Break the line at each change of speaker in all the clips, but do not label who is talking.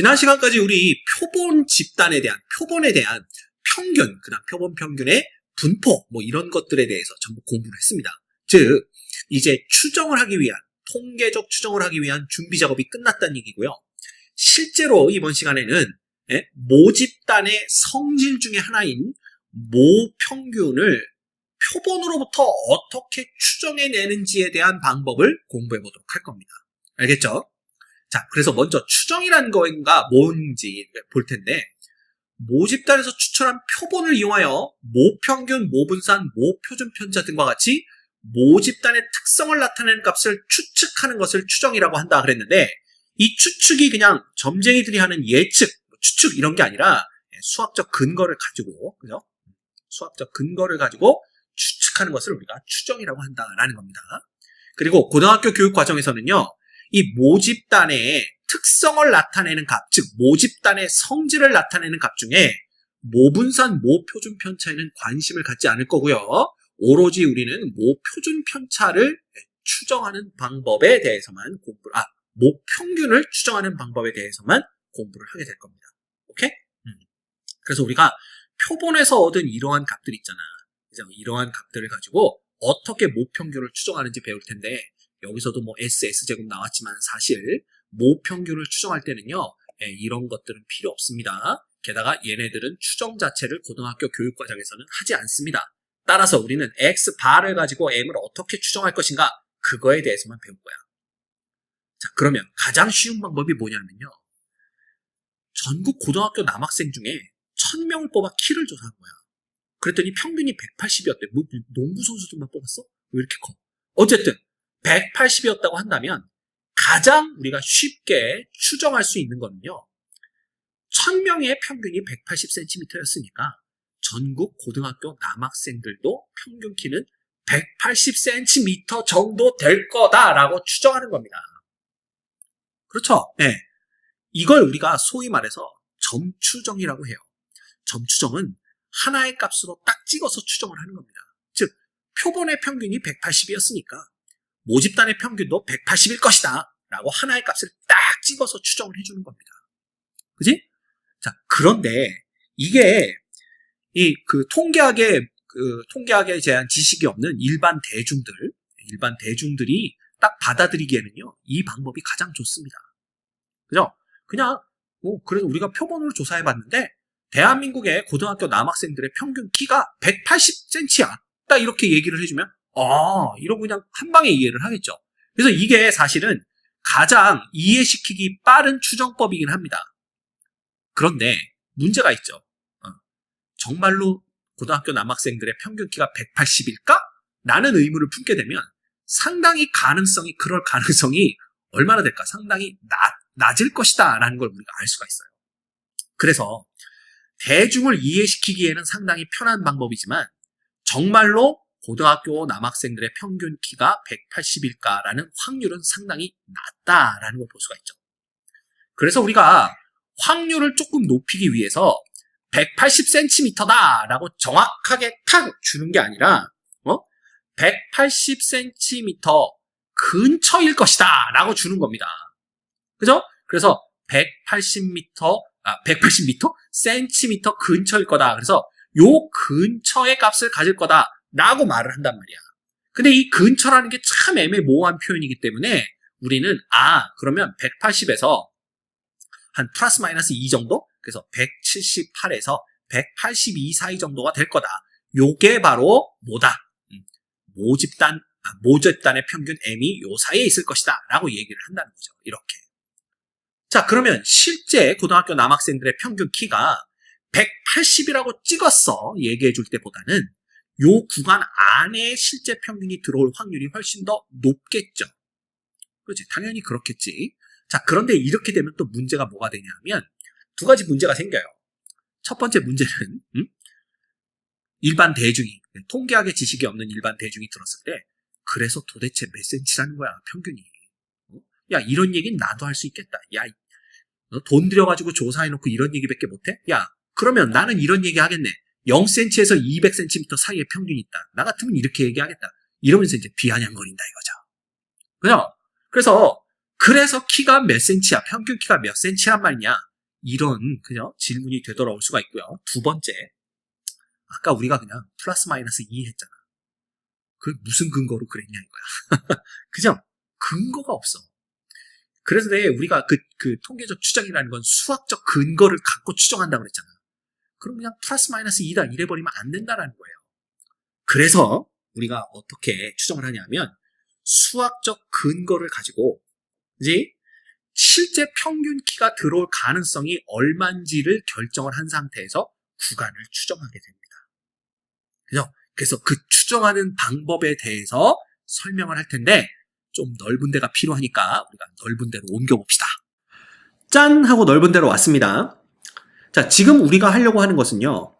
지난 시간까지 우리 표본 집단에 대한, 표본에 대한 평균, 그 다음 표본 평균의 분포, 뭐 이런 것들에 대해서 전부 공부를 했습니다. 즉, 이제 추정을 하기 위한, 통계적 추정을 하기 위한 준비 작업이 끝났다는 얘기고요. 실제로 이번 시간에는 예, 모집단의 성질 중에 하나인 모평균을 표본으로부터 어떻게 추정해내는지에 대한 방법을 공부해 보도록 할 겁니다. 알겠죠? 자, 그래서 먼저 추정이라는 거가 뭔지 볼 텐데, 모집단에서 추출한 표본을 이용하여 모평균, 모분산, 모표준 편차 등과 같이 모집단의 특성을 나타내는 값을 추측하는 것을 추정이라고 한다 그랬는데, 이 추측이 그냥 점쟁이들이 하는 예측, 뭐 추측 이런 게 아니라 수학적 근거를 가지고, 그죠? 수학적 근거를 가지고 추측하는 것을 우리가 추정이라고 한다라는 겁니다. 그리고 고등학교 교육 과정에서는요, 이 모집단의 특성을 나타내는 값, 즉 모집단의 성질을 나타내는 값 중에 모분산, 모표준 편차에는 관심을 갖지 않을 거고요. 오로지 우리는 모표준 편차를 추정하는 방법에 대해서만 공부를, 아, 모평균을 추정하는 방법에 대해서만 공부를 하게 될 겁니다. 오케이? 음. 그래서 우리가 표본에서 얻은 이러한 값들 있잖아. 그죠? 이러한 값들을 가지고 어떻게 모평균을 추정하는지 배울 텐데 여기서도 뭐 S, S제곱 나왔지만 사실 모평균을 추정할 때는요 예, 이런 것들은 필요 없습니다. 게다가 얘네들은 추정 자체를 고등학교 교육과정에서는 하지 않습니다. 따라서 우리는 X 바를 가지고 M을 어떻게 추정할 것인가 그거에 대해서만 배울 거야. 자 그러면 가장 쉬운 방법이 뭐냐면요. 전국 고등학교 남학생 중에 1000명을 뽑아 키를 조사한 거야. 그랬더니 평균이 180이었대. 뭐, 농구 선수들만 뽑았어? 왜 이렇게 커? 어쨌든 180이었다고 한다면 가장 우리가 쉽게 추정할 수 있는 거는요. 1000명의 평균이 180cm였으니까 전국 고등학교 남학생들도 평균 키는 180cm 정도 될 거다라고 추정하는 겁니다. 그렇죠? 네. 이걸 우리가 소위 말해서 점추정이라고 해요. 점추정은 하나의 값으로 딱 찍어서 추정을 하는 겁니다. 즉, 표본의 평균이 180이었으니까 모집단의 평균도 180일 것이다. 라고 하나의 값을 딱 찍어서 추정을 해주는 겁니다. 그지? 자, 그런데 이게 이 그 통계학에 그 통계학에 대한 지식이 없는 일반 대중들, 일반 대중들이 딱 받아들이기에는요, 이 방법이 가장 좋습니다. 그죠? 그냥, 뭐, 그래도 우리가 표본으로 조사해 봤는데, 대한민국의 고등학교 남학생들의 평균 키가 180cm야. 딱 이렇게 얘기를 해주면, 아, 이러고 그냥 한 방에 이해를 하겠죠. 그래서 이게 사실은 가장 이해시키기 빠른 추정법이긴 합니다. 그런데 문제가 있죠. 어, 정말로 고등학교 남학생들의 평균 키가 180일까? 라는 의문을 품게 되면 상당히 가능성이, 그럴 가능성이 얼마나 될까? 상당히 낮, 낮을 것이다. 라는 걸 우리가 알 수가 있어요. 그래서 대중을 이해시키기에는 상당히 편한 방법이지만 정말로 고등학교 남학생들의 평균 키가 180일까라는 확률은 상당히 낮다라는 걸 볼 수가 있죠. 그래서 우리가 확률을 조금 높이기 위해서 180cm다라고 정확하게 탁 주는 게 아니라 어? 180cm 근처일 것이다라고 주는 겁니다. 그죠? 그래서 180m 아, 180m? 센티미터 근처일 거다. 그래서 요 근처의 값을 가질 거다. 라고 말을 한단 말이야. 근데 이 근처라는 게 참 애매모호한 표현이기 때문에 우리는 아 그러면 180에서 한 플러스 마이너스 2 정도? 그래서 178에서 182 사이 정도가 될 거다. 요게 바로 뭐다? 음, 모집단, 아, 모집단의 평균 M이 요 사이에 있을 것이다. 라고 얘기를 한다는 거죠. 이렇게. 자, 그러면 실제 고등학교 남학생들의 평균 키가 180이라고 찍었어. 얘기해 줄 때보다는 요 구간 안에 실제 평균이 들어올 확률이 훨씬 더 높겠죠. 그렇지. 당연히 그렇겠지. 자, 그런데 이렇게 되면 또 문제가 뭐가 되냐면 두 가지 문제가 생겨요. 첫 번째 문제는 음? 일반 대중이 통계학의 지식이 없는 일반 대중이 들었을 때 그래서 도대체 몇 센치라는 거야 평균이. 어? 야 이런 얘기는 나도 할 수 있겠다. 야돈 들여가지고 조사해놓고 이런 얘기밖에 못해? 야 그러면 나는 이런 얘기 하겠네. 0cm에서 200cm 사이에 평균이 있다. 나 같으면 이렇게 얘기하겠다. 이러면서 이제 비아냥거린다 이거죠. 그죠? 그래서 그래서 키가 몇 센치야? 평균 키가 몇 센치란 말이냐? 이런 그죠 질문이 되돌아올 수가 있고요. 두 번째, 아까 우리가 그냥 플러스 마이너스 2 했잖아. 그 무슨 근거로 그랬냐 이거야. 그죠? 근거가 없어. 그래서 내 우리가 그, 그 통계적 추정이라는 건 수학적 근거를 갖고 추정한다고 그랬잖아. 그럼 그냥 플러스 마이너스 2다 이래버리면 안 된다라는 거예요. 그래서 우리가 어떻게 추정을 하냐면 수학적 근거를 가지고 이제 실제 평균 키가 들어올 가능성이 얼마인지를 결정을 한 상태에서 구간을 추정하게 됩니다. 그죠? 그래서 그 추정하는 방법에 대해서 설명을 할 텐데 좀 넓은 데가 필요하니까 우리가 넓은 데로 옮겨봅시다. 짠! 하고 넓은 데로 왔습니다. 자, 지금 우리가 하려고 하는 것은요.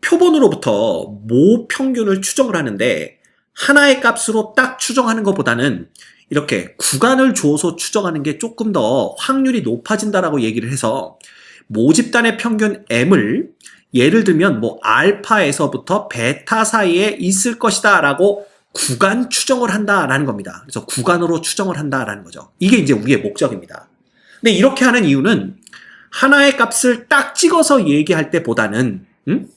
표본으로부터 모 평균을 추정을 하는데 하나의 값으로 딱 추정하는 것보다는 이렇게 구간을 줘서 추정하는 게 조금 더 확률이 높아진다라고 얘기를 해서 모집단의 평균 m을 예를 들면 뭐 알파에서부터 베타 사이에 있을 것이다 라고 구간 추정을 한다라는 겁니다. 그래서 구간으로 추정을 한다라는 거죠. 이게 이제 우리의 목적입니다. 근데 이렇게 하는 이유는 하나의 값을 딱 찍어서 얘기할 때보다는 음?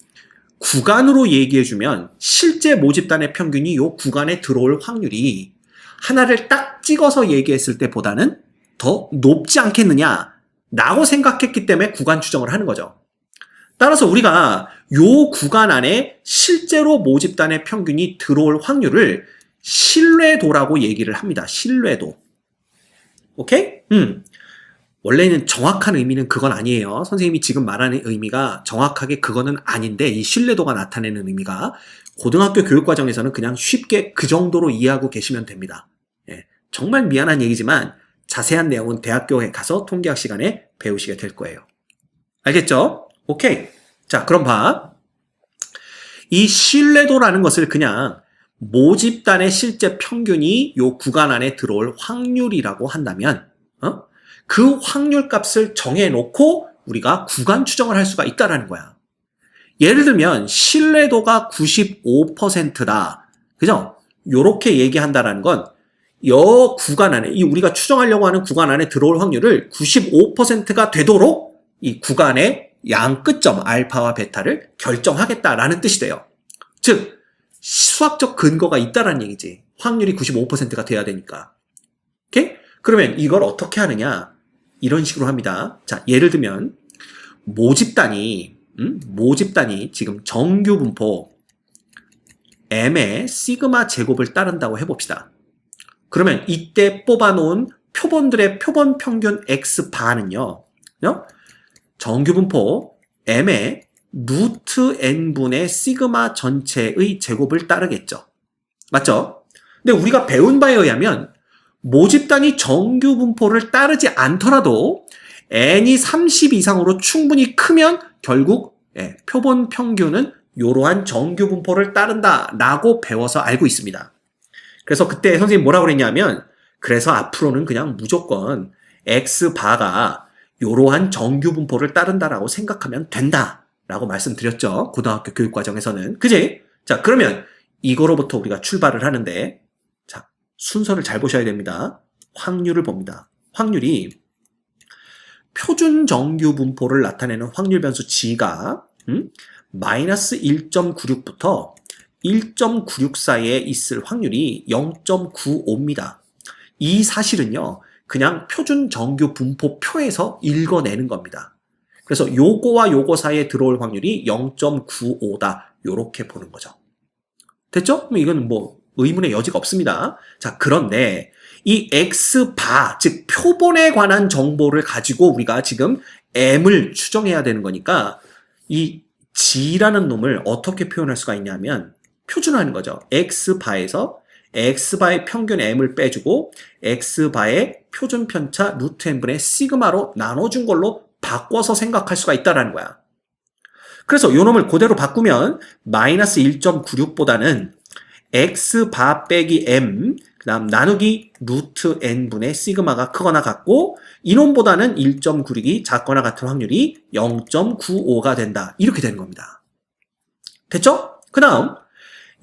구간으로 얘기해주면 실제 모집단의 평균이 이 구간에 들어올 확률이 하나를 딱 찍어서 얘기했을 때보다는 더 높지 않겠느냐 라고 생각했기 때문에 구간 추정을 하는 거죠. 따라서 우리가 요 구간 안에 실제로 모집단의 평균이 들어올 확률을 신뢰도라고 얘기를 합니다. 신뢰도. 오케이? 음. 원래는 정확한 의미는 그건 아니에요. 선생님이 지금 말하는 의미가 정확하게 그거는 아닌데 이 신뢰도가 나타내는 의미가 고등학교 교육 과정에서는 그냥 쉽게 그 정도로 이해하고 계시면 됩니다. 예, 정말 미안한 얘기지만 자세한 내용은 대학교에 가서 통계학 시간에 배우시게 될 거예요. 알겠죠? 오케이. 자, 그럼 봐. 이 신뢰도라는 것을 그냥 모집단의 실제 평균이 요 구간 안에 들어올 확률이라고 한다면, 어? 그 확률 값을 정해놓고 우리가 구간 추정을 할 수가 있다라는 거야. 예를 들면, 신뢰도가 95%다. 그죠? 요렇게 얘기한다라는 건, 여 구간 안에, 이 우리가 추정하려고 하는 구간 안에 들어올 확률을 95%가 되도록 이 구간의 양 끝점 알파와 베타를 결정하겠다라는 뜻이 돼요. 즉 수학적 근거가 있다라는 얘기지. 확률이 95%가 돼야 되니까. 오케이? 그러면 이걸 어떻게 하느냐? 이런 식으로 합니다. 자, 예를 들면 모집단이 음? 모집단이 지금 정규 분포 m의 시그마 제곱을 따른다고 해봅시다. 그러면 이때 뽑아놓은 표본들의 표본 평균 x 바는요. 어? 정규 분포 m의 루트 n분의 시그마 전체의 제곱을 따르겠죠. 맞죠? 근데 우리가 배운 바에 의하면 모집단이 정규 분포를 따르지 않더라도 n이 30 이상으로 충분히 크면 결국 예, 표본 평균은 이러한 정규 분포를 따른다라고 배워서 알고 있습니다. 그래서 그때 선생님 뭐라고 그랬냐면 그래서 앞으로는 그냥 무조건 x바가 이러한 정규 분포를 따른다라고 생각하면 된다라고 말씀드렸죠. 고등학교 교육 과정에서는. 그지? 자, 그러면 이거로부터 우리가 출발을 하는데 자, 순서를 잘 보셔야 됩니다. 확률을 봅니다. 확률이 표준 정규 분포를 나타내는 확률 변수 g가 음? 마이너스 1.96부터 1.96 사이에 있을 확률이 0.95입니다. 이 사실은요, 그냥 표준 정규 분포표에서 읽어내는 겁니다. 그래서 요거와 요거 사이에 들어올 확률이 0.95다. 요렇게 보는 거죠. 됐죠? 그럼 이건 뭐 의문의 여지가 없습니다. 자, 그런데 이 x바, 즉 표본에 관한 정보를 가지고 우리가 지금 m을 추정해야 되는 거니까 이 g라는 놈을 어떻게 표현할 수가 있냐면 표준화하는 거죠. x바에서 x바의 평균 m을 빼주고 x바의 표준 편차 루트 n분의 시그마로 나눠준 걸로 바꿔서 생각할 수가 있다라는 거야. 그래서 요 놈을 그대로 바꾸면 마이너스 1.96보다는 x바 빼기 m 그 다음 나누기 루트 n분의 시그마가 크거나 같고 이놈보다는 1.96이 작거나 같은 확률이 0.95가 된다. 이렇게 되는 겁니다. 됐죠? 그 다음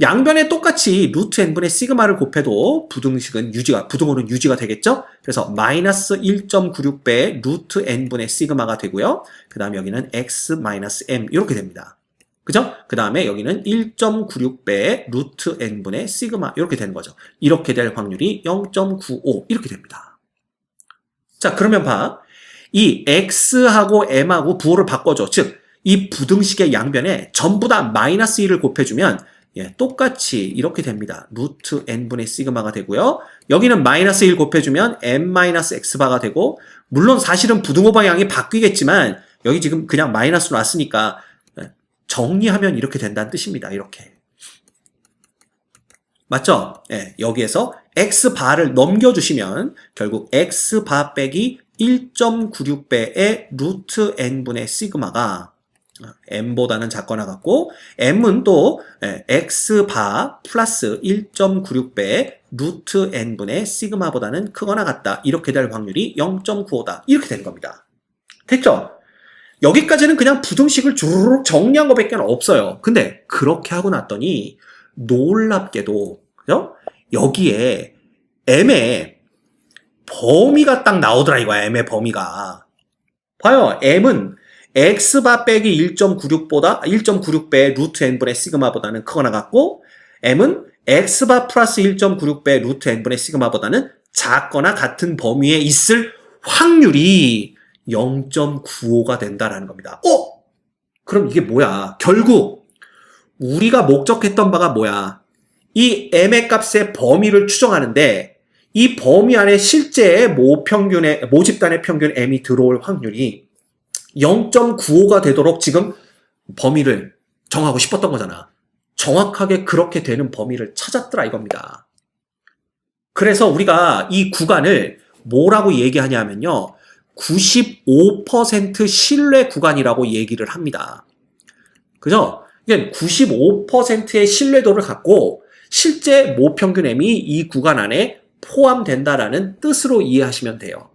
양변에 똑같이 루트 n분의 시그마를 곱해도 부등식은 유지가, 부등호는 유지가 되겠죠? 그래서 마이너스 1.96배의 루트 n분의 시그마가 되고요. 그 다음에 여기는 x 마이너스 m 이렇게 됩니다. 그죠? 그 다음에 여기는 1.96배의 루트 n분의 시그마 이렇게 되는 거죠. 이렇게 될 확률이 0.95 이렇게 됩니다. 자 그러면 봐. 이 x하고 m하고 부호를 바꿔줘. 즉 이 부등식의 양변에 전부 다 마이너스 1을 곱해주면 예, 똑같이 이렇게 됩니다. 루트 n분의 시그마가 되고요. 여기는 마이너스 1 곱해주면 m 마이너스 x바가 되고 물론 사실은 부등호 방향이 바뀌겠지만 여기 지금 그냥 마이너스로 왔으니까 예, 정리하면 이렇게 된다는 뜻입니다. 이렇게. 맞죠? 예, 여기에서 x바를 넘겨주시면 결국 x바 빼기 1.96배의 루트 n분의 시그마가 m보다는 작거나 같고 m은 또 예, x바 플러스 1.96배의 루트 n분의 시그마보다는 크거나 같다. 이렇게 될 확률이 0.95다. 이렇게 되는 겁니다. 됐죠? 여기까지는 그냥 부등식을 주르륵 정리한 것밖에 없어요. 근데 그렇게 하고 났더니 놀랍게도 그죠? 여기에 m의 범위가 딱 나오더라 이거야. m의 범위가. 봐요. m은 x바 빼기 1.96보다 1.96배 루트 n분의 시그마보다는 크거나 같고 m은 x바 플러스 1.96배 루트 n분의 시그마보다는 작거나 같은 범위에 있을 확률이 0.95가 된다라는 겁니다. 어? 그럼 이게 뭐야? 결국 우리가 목적했던 바가 뭐야? 이 m의 값의 범위를 추정하는데 이 범위 안에 실제 모 평균의 모 집단의 평균 m이 들어올 확률이 0.95가 되도록 지금 범위를 정하고 싶었던 거잖아. 정확하게 그렇게 되는 범위를 찾았더라 이겁니다. 그래서 우리가 이 구간을 뭐라고 얘기하냐면요. 95% 신뢰 구간이라고 얘기를 합니다. 그죠? 이게 95%의 신뢰도를 갖고 실제 모평균 M이 이 구간 안에 포함된다라는 뜻으로 이해하시면 돼요.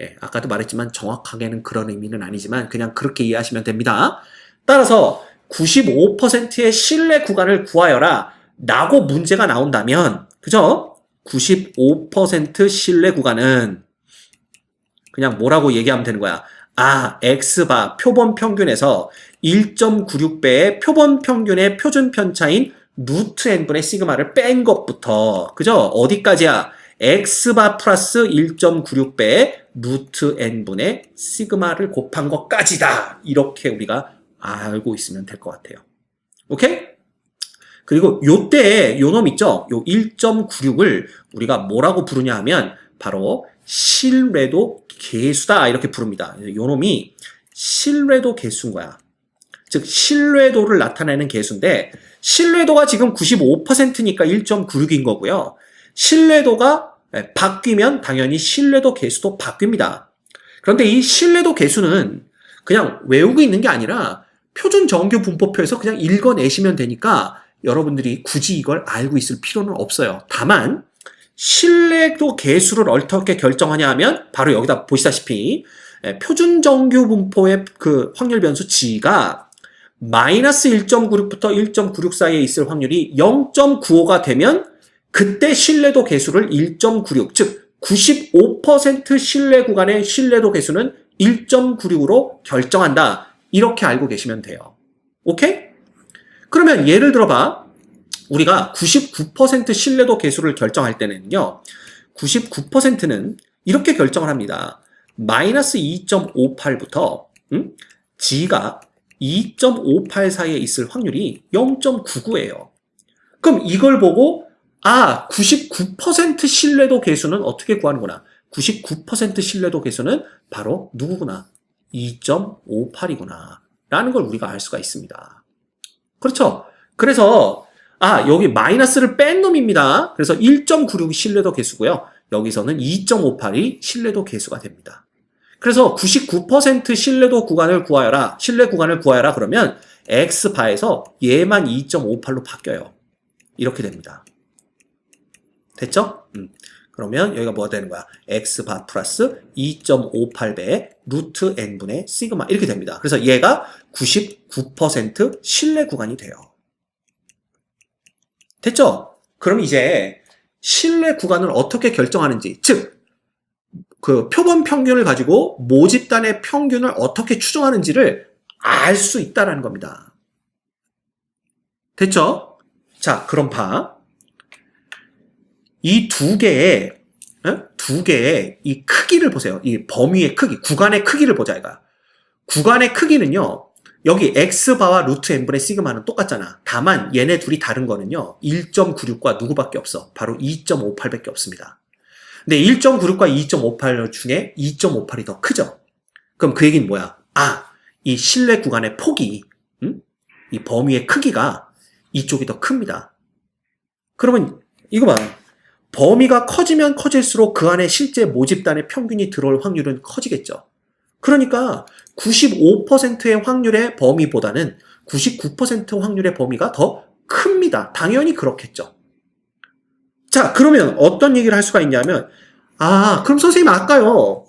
예, 아까도 말했지만 정확하게는 그런 의미는 아니지만 그냥 그렇게 이해하시면 됩니다. 따라서 95%의 신뢰 구간을 구하여라 라고 문제가 나온다면 그죠? 95% 신뢰 구간은 그냥 뭐라고 얘기하면 되는 거야. 아, X바 표본 평균에서 1.96배의 표본 평균의 표준 편차인 루트 n분의 시그마를 뺀 것부터 그죠? 어디까지야? x바 플러스 1.96배의 루트 n분의 시그마를 곱한 것까지다. 이렇게 우리가 알고 있으면 될 것 같아요. 오케이? 그리고 요때 요놈 있죠? 요 1.96을 우리가 뭐라고 부르냐 하면 바로 신뢰도 계수다 이렇게 부릅니다. 요놈이 신뢰도 계수인 거야. 즉 신뢰도를 나타내는 계수인데 신뢰도가 지금 95%니까 1.96인 거고요. 신뢰도가 바뀌면 당연히 신뢰도 계수도 바뀝니다. 그런데 이 신뢰도 계수는 그냥 외우고 있는 게 아니라 표준 정규 분포표에서 그냥 읽어내시면 되니까 여러분들이 굳이 이걸 알고 있을 필요는 없어요. 다만 신뢰도 계수를 어떻게 결정하냐 하면 바로 여기다 보시다시피 표준 정규 분포의 그 확률 변수 g가 마이너스 1.96부터 1.96 사이에 있을 확률이 0.95가 되면 그때 신뢰도 계수를 1.96, 즉 95% 신뢰 구간의 신뢰도 계수는 1.96으로 결정한다. 이렇게 알고 계시면 돼요. 오케이? 그러면 예를 들어봐. 우리가 99% 신뢰도 계수를 결정할 때는요. 99%는 이렇게 결정을 합니다. 마이너스 2.58부터 음? G가 2.58 사이에 있을 확률이 0.99예요. 그럼 이걸 보고 아, 99% 신뢰도 계수는 어떻게 구하는구나. 99% 신뢰도 계수는 바로 누구구나. 2.58이구나. 라는 걸 우리가 알 수가 있습니다. 그렇죠? 그래서, 아, 여기 마이너스를 뺀 놈입니다. 그래서 1.96이 신뢰도 계수고요. 여기서는 2.58이 신뢰도 계수가 됩니다. 그래서 99% 신뢰도 구간을 구하여라. 신뢰 구간을 구하여라. 그러면 x바에서 얘만 2.58로 바뀌어요. 이렇게 됩니다. 됐죠? 음. 그러면 여기가 뭐가 되는 거야? x바 플러스 2.58배 루트 n분의 시그마 이렇게 됩니다. 그래서 얘가 99% 신뢰 구간이 돼요. 됐죠? 그럼 이제 신뢰 구간을 어떻게 결정하는지, 즉, 그 표본 평균을 가지고 모집단의 평균을 어떻게 추정하는지를 알 수 있다라는 겁니다. 됐죠? 자, 그럼 봐. 이 두 개의, 어? 두 개의 이 크기를 보세요. 이 범위의 크기, 구간의 크기를 보자, 이가. 구간의 크기는요, 여기 x바와 루트 n분의 시그마는 똑같잖아. 다만 얘네 둘이 다른 거는요. 1.96과 누구밖에 없어. 바로 2.58밖에 없습니다. 근데 1.96과 2.58 중에 2.58이 더 크죠. 그럼 그 얘기는 뭐야? 아, 이 실내 구간의 폭이, 음? 이 범위의 크기가 이쪽이 더 큽니다. 그러면 이거 봐. 범위가 커지면 커질수록 그 안에 실제 모집단의 평균이 들어올 확률은 커지겠죠. 그러니까 95%의 확률의 범위보다는 99% 확률의 범위가 더 큽니다. 당연히 그렇겠죠. 자, 그러면 어떤 얘기를 할 수가 있냐면, 아, 그럼 선생님 아까요,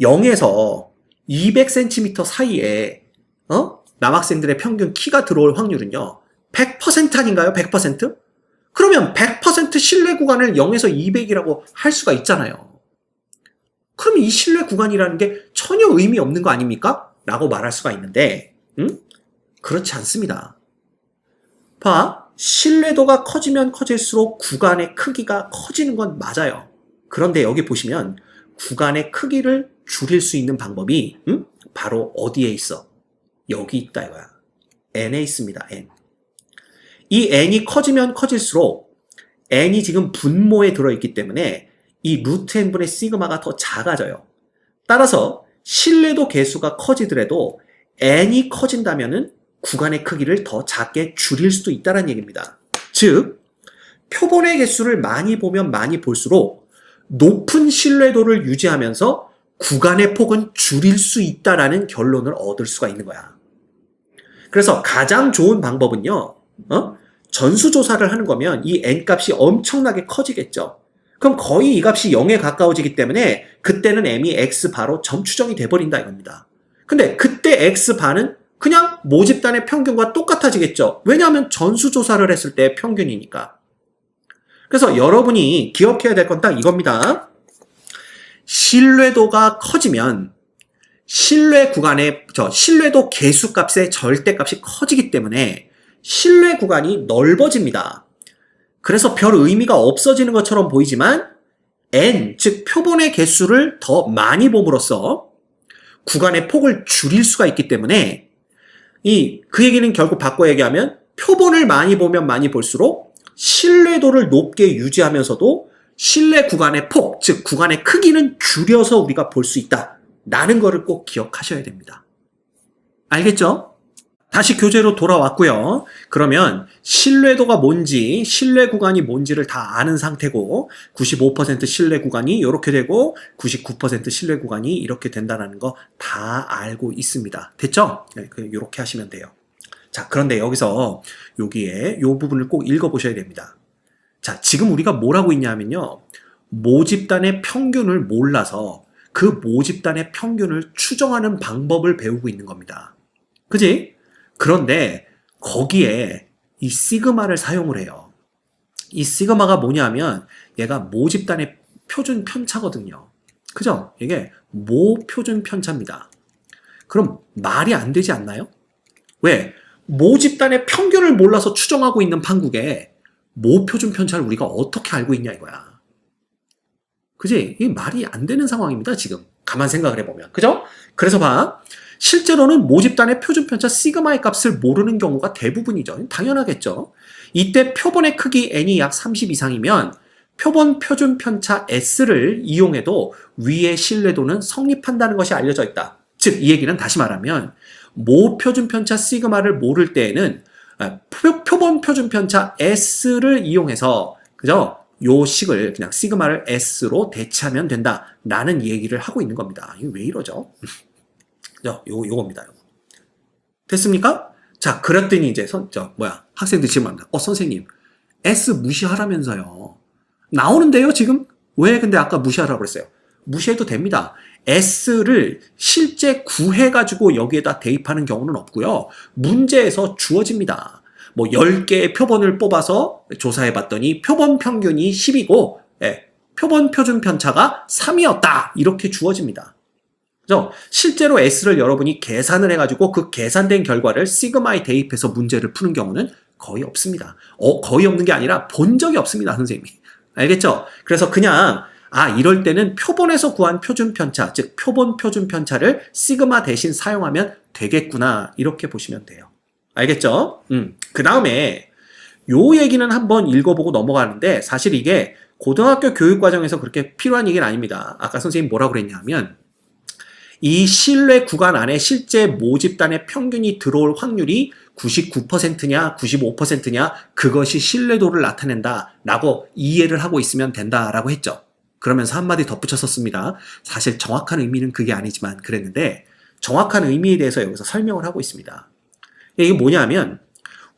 0에서 200cm 사이에, 어? 남학생들의 평균 키가 들어올 확률은요, 100% 아닌가요? 100%? 그러면 100% 신뢰 구간을 0에서 200이라고 할 수가 있잖아요. 그럼 이 신뢰 구간이라는 게 전혀 의미 없는 거 아닙니까? 라고 말할 수가 있는데, 응? 그렇지 않습니다. 봐. 신뢰도가 커지면 커질수록 구간의 크기가 커지는 건 맞아요. 그런데 여기 보시면 구간의 크기를 줄일 수 있는 방법이, 응? 바로 어디에 있어? 여기 있다 이거야. n에 있습니다, n. 이 n이 커지면 커질수록 n이 지금 분모에 들어있기 때문에 이 루트 n분의 시그마가 더 작아져요. 따라서 신뢰도 개수가 커지더라도 n이 커진다면은 구간의 크기를 더 작게 줄일 수도 있다는 얘기입니다. 즉, 표본의 개수를 많이 보면 많이 볼수록 높은 신뢰도를 유지하면서 구간의 폭은 줄일 수 있다라는 결론을 얻을 수가 있는 거야. 그래서 가장 좋은 방법은요, 어? 전수조사를 하는 거면 이 n 값이 엄청나게 커지겠죠. 그럼 거의 이 값이 0에 가까워지기 때문에 그때는 m이 x 바로 점추정이 돼버린다 이겁니다. 근데 그때 x 바는 그냥 모집단의 평균과 똑같아지겠죠. 왜냐하면 전수조사를 했을 때 평균이니까. 그래서 여러분이 기억해야 될 건 딱 이겁니다. 신뢰도가 커지면 신뢰 구간의 저 신뢰도 개수 값의 절대 값이 커지기 때문에 신뢰 구간이 넓어집니다. 그래서 별 의미가 없어지는 것처럼 보이지만 n 즉 표본의 개수를 더 많이 봄으로써 구간의 폭을 줄일 수가 있기 때문에 이 그 얘기는 결국 바꿔 얘기하면 표본을 많이 보면 많이 볼수록 신뢰도를 높게 유지하면서도 신뢰 구간의 폭, 즉 구간의 크기는 줄여서 우리가 볼 수 있다. 라는 거를 꼭 기억하셔야 됩니다. 알겠죠? 다시 교재로 돌아왔고요. 그러면 신뢰도가 뭔지, 신뢰 구간이 뭔지를 다 아는 상태고 95% 신뢰 구간이 이렇게 되고 99% 신뢰 구간이 이렇게 된다는 거 다 알고 있습니다. 됐죠? 네, 이렇게 하시면 돼요. 자, 그런데 여기서 여기에 이 부분을 꼭 읽어보셔야 됩니다. 자, 지금 우리가 뭘 하고 있냐면요. 모집단의 평균을 몰라서 그 모집단의 평균을 추정하는 방법을 배우고 있는 겁니다. 그지? 그런데 거기에 이 시그마를 사용을 해요. 이 시그마가 뭐냐면 얘가 모 집단의 표준 편차거든요. 그죠? 이게 모 표준 편차입니다. 그럼 말이 안 되지 않나요? 왜? 모 집단의 평균을 몰라서 추정하고 있는 판국에 모 표준 편차를 우리가 어떻게 알고 있냐 이거야. 그지? 이게 말이 안 되는 상황입니다, 지금. 가만 생각을 해보면. 그죠? 그래서 봐. 실제로는 모집단의 표준 편차 시그마의 값을 모르는 경우가 대부분이죠. 당연하겠죠. 이때 표본의 크기 n이 약 30 이상이면 표본 표준 편차 s를 이용해도 위의 신뢰도는 성립한다는 것이 알려져 있다. 즉, 이 얘기는 다시 말하면 모 표준 편차 시그마를 모를 때에는 아, 표, 표본 표준 편차 s를 이용해서 그죠? 요 식을 그냥 시그마를 s로 대체하면 된다라는 얘기를 하고 있는 겁니다. 이거 왜 이러죠? 요, 요, 요겁니다. 요거. 됐습니까? 자, 그랬더니 이제 선, 저, 뭐야, 학생들 질문합니다. 어, 선생님, S 무시하라면서요. 나오는데요, 지금? 왜 근데 아까 무시하라고 그랬어요? 무시해도 됩니다. S를 실제 구해가지고 여기에다 대입하는 경우는 없고요. 문제에서 주어집니다. 뭐 10개의 표본을 뽑아서 조사해 봤더니 표본 평균이 10이고 예, 표본 표준 편차가 3이었다. 이렇게 주어집니다. 그래서 실제로 S를 여러분이 계산을 해가지고 그 계산된 결과를 시그마에 대입해서 문제를 푸는 경우는 거의 없습니다. 어, 거의 없는 게 아니라 본 적이 없습니다, 선생님이. 알겠죠? 그래서 그냥 아, 이럴 때는 표본에서 구한 표준 편차, 즉 표본 표준 편차를 시그마 대신 사용하면 되겠구나. 이렇게 보시면 돼요. 알겠죠? 음. 그 다음에 요 얘기는 한번 읽어보고 넘어가는데 사실 이게 고등학교 교육 과정에서 그렇게 필요한 얘기는 아닙니다. 아까 선생님 뭐라고 그랬냐면 이 신뢰 구간 안에 실제 모집단의 평균이 들어올 확률이 99%냐, 95%냐, 그것이 신뢰도를 나타낸다, 라고 이해를 하고 있으면 된다라고 했죠. 그러면서 한마디 덧붙였었습니다. 사실 정확한 의미는 그게 아니지만 그랬는데, 정확한 의미에 대해서 여기서 설명을 하고 있습니다. 이게 뭐냐면,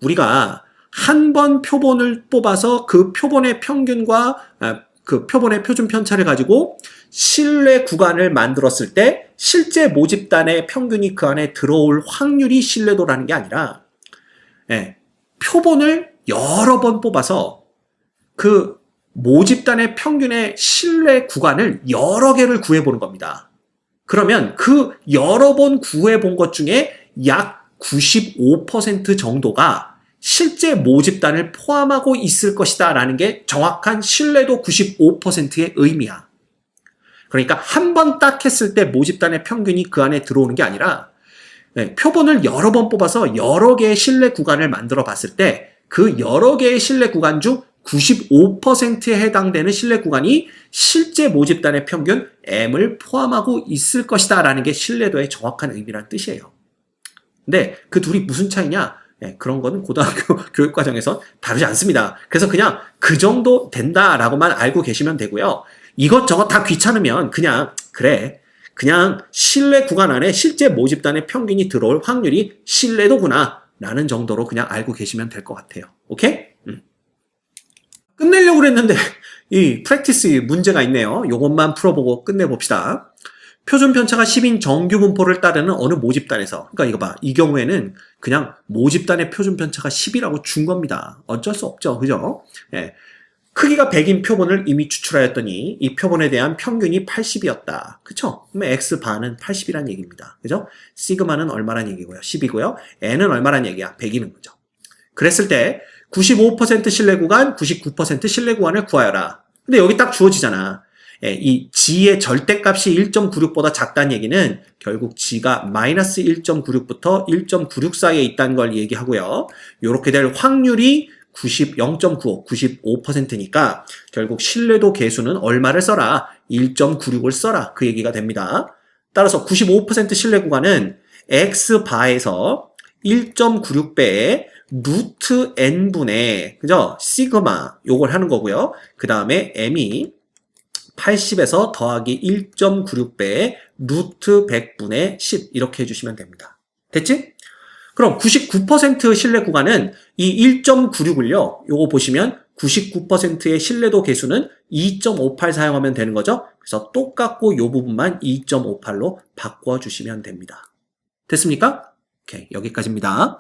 우리가 한 번 표본을 뽑아서 그 표본의 평균과 아, 그 표본의 표준 편차를 가지고 신뢰 구간을 만들었을 때 실제 모집단의 평균이 그 안에 들어올 확률이 신뢰도라는 게 아니라 예, 표본을 여러 번 뽑아서 그 모집단의 평균의 신뢰 구간을 여러 개를 구해보는 겁니다. 그러면 그 여러 번 구해본 것 중에 약 95% 정도가 실제 모집단을 포함하고 있을 것이다 라는 게 정확한 신뢰도 95%의 의미야. 그러니까 한 번 딱 했을 때 모집단의 평균이 그 안에 들어오는 게 아니라 네, 표본을 여러 번 뽑아서 여러 개의 신뢰 구간을 만들어 봤을 때 그 여러 개의 신뢰 구간 중 95%에 해당되는 신뢰 구간이 실제 모집단의 평균 M을 포함하고 있을 것이다 라는 게 신뢰도의 정확한 의미란 뜻이에요. 근데 그 둘이 무슨 차이냐? 네, 그런 거는 고등학교 교육 과정에서 다루지 않습니다. 그래서 그냥 그 정도 된다라고만 알고 계시면 되고요. 이것저것 다 귀찮으면 그냥 그래. 그냥 신뢰 구간 안에 실제 모집단의 평균이 들어올 확률이 신뢰도구나. 라는 정도로 그냥 알고 계시면 될 것 같아요. 오케이? 음. 끝내려고 그랬는데 이 프랙티스 문제가 있네요. 요것만 풀어보고 끝내봅시다. 표준 편차가 10인 정규 분포를 따르는 어느 모집단에서 그러니까 이거 봐. 이 경우에는 그냥 모집단의 표준 편차가 10이라고 준 겁니다. 어쩔 수 없죠. 그죠? 예. 크기가 100인 표본을 이미 추출하였더니 이 표본에 대한 평균이 80이었다. 그쵸? 그러면 x 반은 80이란 얘기입니다. 그죠? 시그마는 얼마란 얘기고요? 10이고요. n은 얼마란 얘기야? 100이는 거죠. 그랬을 때 95% 신뢰 구간, 99% 신뢰 구간을 구하여라. 근데 여기 딱 주어지잖아. 예, 이 g의 절대값이 1.96보다 작다는 얘기는 결국 g가 마이너스 1.96부터 1.96 사이에 있다는 걸 얘기하고요. 이렇게 될 확률이 90, 0.95, 95%니까 결국 신뢰도 계수는 얼마를 써라? 1.96을 써라. 그 얘기가 됩니다. 따라서 95% 신뢰 구간은 x바에서 1.96배의 루트 n분의 그죠? 시그마 요걸 하는 거고요. 그 다음에 m이 80에서 더하기 1.96배의 루트 100분의 10 이렇게 해주시면 됩니다. 됐지? 그럼 99% 신뢰 구간은 이 1.96을요. 요거 보시면 99%의 신뢰도 개수는 2.58 사용하면 되는 거죠. 그래서 똑같고 요 부분만 2.58로 바꿔주시면 됩니다. 됐습니까? 오케이, 여기까지입니다.